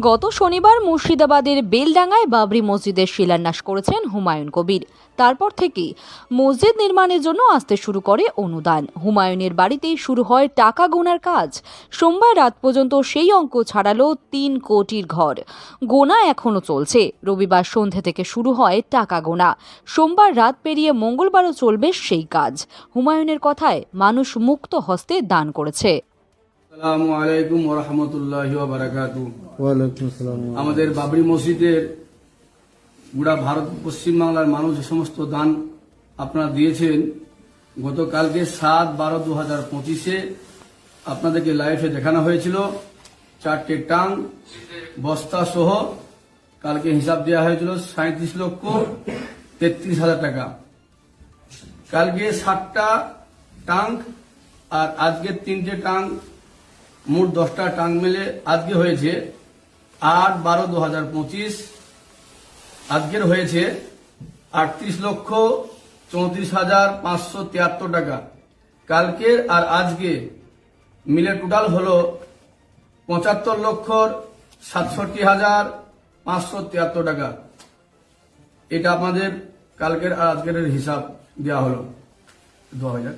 গত শনিবার মুর্শিদাবাদের বেলডাঙ্গায় বাবরি মসজিদের শিলান্যাস করেছেন হুমায়ুন কবির। তারপর থেকেই মসজিদ নির্মাণের জন্য আসতে শুরু করে অনুদান। হুমায়ুনের বাড়িতেই শুরু হয় টাকা গোনার কাজ। সোমবার রাত পর্যন্ত সেই অঙ্ক ছাড়ালো তিন কোটির ঘর। গোনা এখনও চলছে। রবিবার সন্ধে থেকে শুরু হয় টাকা গোনা। সোমবার রাত পেরিয়ে মঙ্গলবারও চলবে সেই কাজ। হুমায়ুনের কথায় মানুষ মুক্ত হস্তে দান করেছে। আসসালামু আলাইকুম ওরহমতুল্লাহ আমাদের বাবরি মসজিদের গোটা ভারত পশ্চিমবাংলার মানুষ যে সমস্ত দান আপনারা দিয়েছেন গতকালকে সাত বারো দু হাজার পঁচিশে আপনাদেরকে লাইভে দেখানো হয়েছিল। চারটে টাং বস্তা সহ কালকে হিসাব দেওয়া হয়েছিল সাঁত্রিশ লক্ষ তেত্রিশ হাজার টাকা। কালকে সাতটা টাঙ্ক আর আজকে তিনটে টাঙ্ক মোট দশটা টাঙ্ক মিলে আজকে হয়েছে আট বারো দু হাজার পঁচিশ। আজকের হয়েছে আটত্রিশ লক্ষ চৌত্রিশ হাজার পাঁচশো তিয়াত্তর টাকা। কালকের আর আজকে মিলে টোটাল হল পঁচাত্তর লক্ষ সাতষট্টি হাজার পাঁচশো তিয়াত্তর টাকা। এটা আপনাদের কালকের আর আজকের হিসাব দেওয়া হলো। দু হাজার।